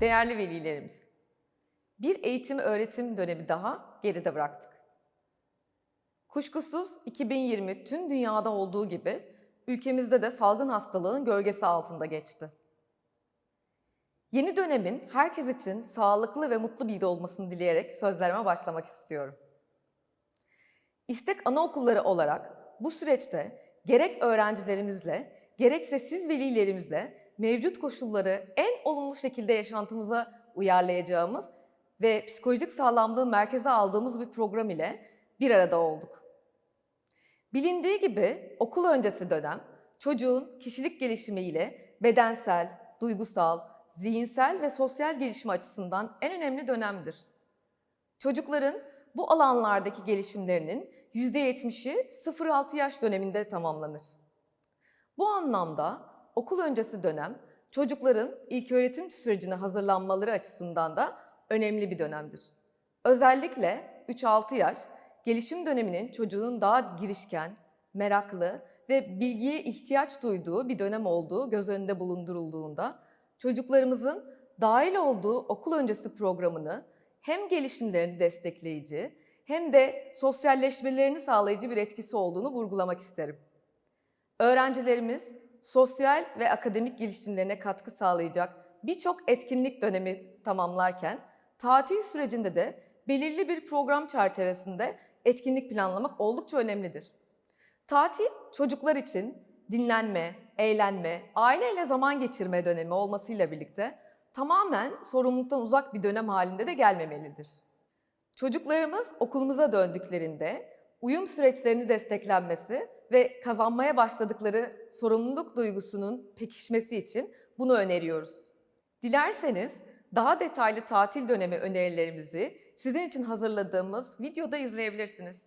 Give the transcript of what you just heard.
değerli velilerimiz. Bir eğitim öğretim dönemi daha geride bıraktık. Kuşkusuz 2020 tüm dünyada olduğu gibi ülkemizde de salgın hastalığın gölgesi altında geçti. Yeni dönemin herkes için sağlıklı ve mutlu bir olmasını dileyerek sözlerime başlamak istiyorum. İstek anaokulları olarak bu süreçte gerek öğrencilerimizle gerekse siz velilerimizle mevcut koşulları en olumlu şekilde yaşantımıza uyarlayacağımız ve psikolojik sağlamlığı merkeze aldığımız bir program ile bir arada olduk. Bilindiği gibi okul öncesi dönem çocuğun kişilik gelişimiyle bedensel, duygusal, zihinsel ve sosyal gelişimi açısından en önemli dönemdir. Çocukların bu alanlardaki gelişimlerinin %70'i 0-6 yaş döneminde tamamlanır. Bu anlamda okul öncesi dönem çocukların ilköğretim sürecine hazırlanmaları açısından da önemli bir dönemdir. Özellikle 3-6 yaş gelişim döneminin çocuğun daha girişken, meraklı ve bilgiye ihtiyaç duyduğu bir dönem olduğu göz önünde bulundurulduğunda çocuklarımızın dahil olduğu okul öncesi programını hem gelişimlerini destekleyici hem de sosyalleşmelerini sağlayıcı bir etkisi olduğunu vurgulamak isterim. Öğrencilerimiz sosyal ve akademik gelişimlerine katkı sağlayacak birçok etkinlik dönemi tamamlarken tatil sürecinde de belirli bir program çerçevesinde etkinlik planlamak oldukça önemlidir. Tatil çocuklar için dinlenme, eğlenme, aileyle zaman geçirme dönemi olmasıyla birlikte tamamen sorumluluktan uzak bir dönem halinde de gelmemelidir. Çocuklarımız okulumuza döndüklerinde uyum süreçlerini desteklenmesi ve kazanmaya başladıkları sorumluluk duygusunun pekişmesi için bunu öneriyoruz. Dilerseniz daha detaylı tatil dönemi önerilerimizi sizin için hazırladığımız videoda izleyebilirsiniz.